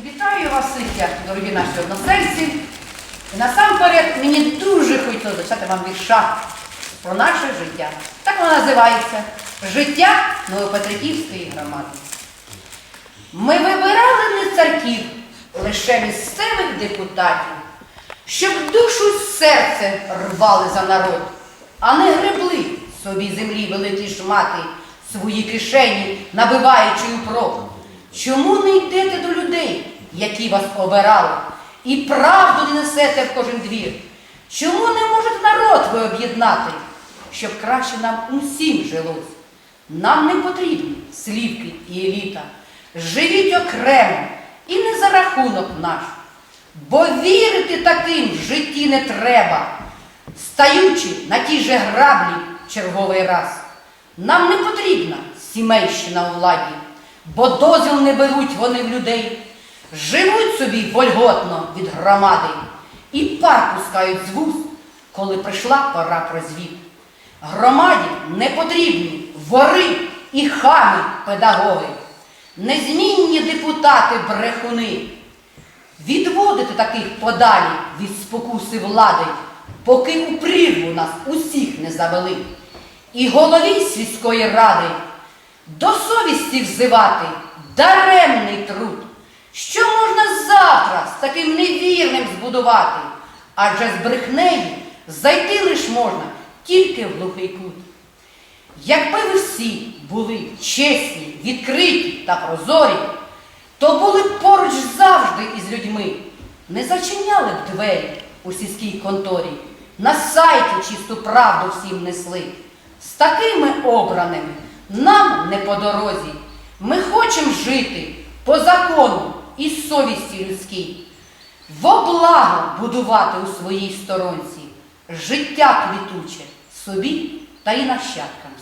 Вітаю вас всіх, дорогі наші односельці. І насамперед мені дуже хотілося зачати вам вірша про наше життя. Так воно називається Життя Новопетриківської громади. Ми вибирали не царків, лише місцевих депутатів, щоб душу серце рвали за народ, а не гребли собі землі великі шмати, свої кишені, набиваючи у прок. Чому не йдете до людей, які вас обирали, і правду не несете в кожен двір? Чому не можете народ ви об'єднати, щоб краще нам усім жилось? Нам не потрібні слівки і еліта. Живіть окремо і не за рахунок наш. Бо вірити таким в житті не треба, стаючи на ті же граблі черговий раз. Нам не потрібна сімейщина у владі, бо дозвіл не беруть вони в людей. Живуть собі вольготно від громади і пар пускають з вуз, коли прийшла пора про звіт. Громаді не потрібні вори і хами педагоги, незмінні депутати брехуни. Відводити таких подалі від спокуси влади, поки у прірву нас усіх не завели. І голові сільської ради до совісті взивати даремний труд. Що можна завтра з таким невірним збудувати? Адже з брехнею зайти лиш можна тільки в глухий кут. Якби ви всі були чесні, відкриті та прозорі, то були б поруч завжди із людьми, не зачиняли б двері у сільській конторі, на сайті чисту правду всім несли. З такими обраними нам не по дорозі. Ми хочемо жити по закону і совісті людській, во благо будувати у своїй сторонці життя квітуче собі та й нащадкам